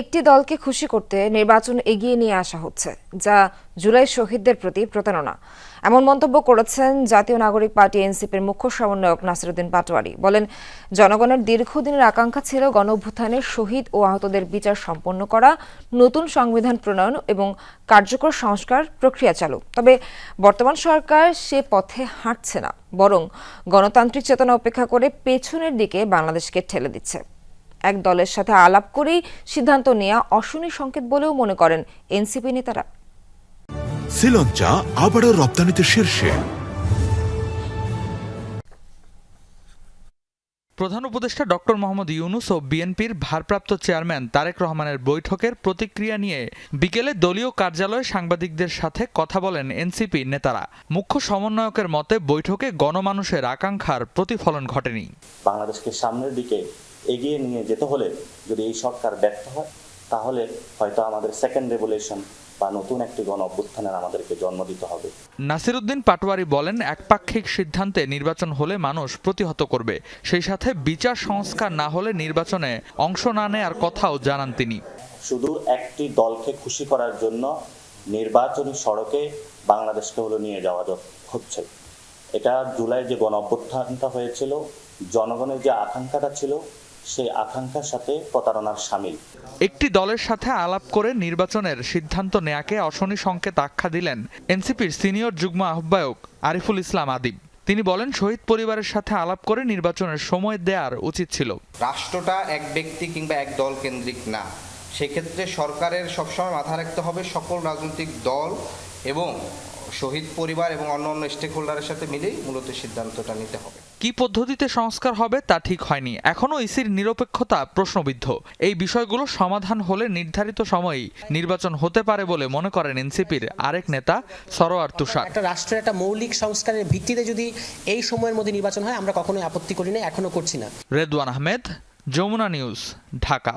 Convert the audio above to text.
একটি দলকে খুশি করতে নির্বাচন এগিয়ে নিয়ে আসা হচ্ছে, যা জুলাই শহীদদের প্রতি প্রতারণা। এমন মন্তব্য করেছেন জাতীয় নাগরিক পার্টি এনসিপির মুখ্য সমন্বয়ক নাসিরুদ্দিন পাটোয়ারি। বলেন, জনগণের দীর্ঘদিনের আকাঙ্ক্ষা ছিল গণ শহীদ ও আহতদের বিচার সম্পন্ন করা, নতুন সংবিধান প্রণয়ন এবং কার্যকর সংস্কার প্রক্রিয়া চালু। তবে বর্তমান সরকার সে পথে হাঁটছে না, বরং গণতান্ত্রিক চেতনা উপেক্ষা করে পেছনের দিকে বাংলাদেশকে ঠেলে দিচ্ছে। এক দলের সাথে আলাপ করেই সিদ্ধান্ত নেওয়া অশনি সংকেত বলেও মনে করেন এনসিপি নেতারা। শ্রীলঞ্চা আবারও রপ্তানিতে শীর্ষে। প্রধান উপদেষ্টা ডক্টর মোহাম্মদ ইউনুস ও বিএনপির ভারপ্রাপ্ত চেয়ারম্যান তারেক রহমানের বৈঠকের প্রতিক্রিয়া নিয়ে বিকেলে দলীয় কার্যালয়ে সাংবাদিকদের সাথে কথা বলেন এনসিপি নেতারা। মুখ্য সমন্বয়কের মতে, বৈঠকে গণমানুষের আকাঙ্ক্ষার প্রতিফলন ঘটেনি। বাংলাদেশকে সামনের দিকে এগিয়ে নিয়ে যেতে হলে যদি এই সরকার ব্যর্থ হয়, তাহলে হয়তো আমাদের সেকেন্ড রেভুলেশন বা নতুন একটি গণ অভ্যুত্থানের আমাদেরকে জন্ম দিতে হবে। নাসিরুদ্দিন পাটোয়ারি বলেন একপাক্ষিক সিদ্ধান্তে নির্বাচন হলে মানুষ প্রতিহত করবে। সেই সাথে বিচার সংস্কার না হলে নির্বাচনে অংশ না নেয়ার কথাও জানান তিনি। শুধু একটি দলকে খুশি করার জন্য নির্বাচনী সড়কে বাংলাদেশকে হলো নিয়ে যাওয়া হচ্ছে। এটা জুলাই যে গণ অভ্যুত্থানটা হয়েছিল জনগণের যে আকাঙ্ক্ষাটা ছিল সেই আকাঙ্ক্ষার সাথে প্রতারণার সামিল। একটি দলের সাথে আলাপ করে নির্বাচনের সিদ্ধান্ত নেয়াকে অশনি সংকেত আখ্যা দিলেন এনসিপির সিনিয়র যুগ্ম আহ্বায়ক আরিফুল ইসলাম আদিব। তিনি বলেন শহীদ পরিবারের সাথে আলাপ করে নির্বাচনের সময় দেওয়ার উচিত ছিল। রাষ্ট্রটা এক ব্যক্তি কিংবা এক দল কেন্দ্রিক না। সেক্ষেত্রে সরকারের সবসময় মাথা রাখতে হবে সকল রাজনৈতিক দল এবং শহীদ পরিবার এবং অন্য অন্য স্টেক হোল্ডারের সাথে মিলেই মূলত সিদ্ধান্তটা নিতে হবে। কি পদ্ধতিতে সংস্কার হবে তা ঠিক হয়নি। এখনও ইসির নিরপেক্ষতা প্রশ্নবিদ্ধ। এই বিষয়গুলো সমাধান হলে নির্ধারিত সময়েই নির্বাচন হতে পারে বলে মনে করেন এনসিপির আরেক নেতা সরোয়ার তুষার। একটা রাষ্ট্রের একটা মৌলিক সংস্কারের ভিত্তিতে যদি এই সময়ের মধ্যে নির্বাচন হয় আমরা কখনোই আপত্তি করি না এখনও করছি না। রেদওয়ান আহমেদ যমুনা নিউজ ঢাকা।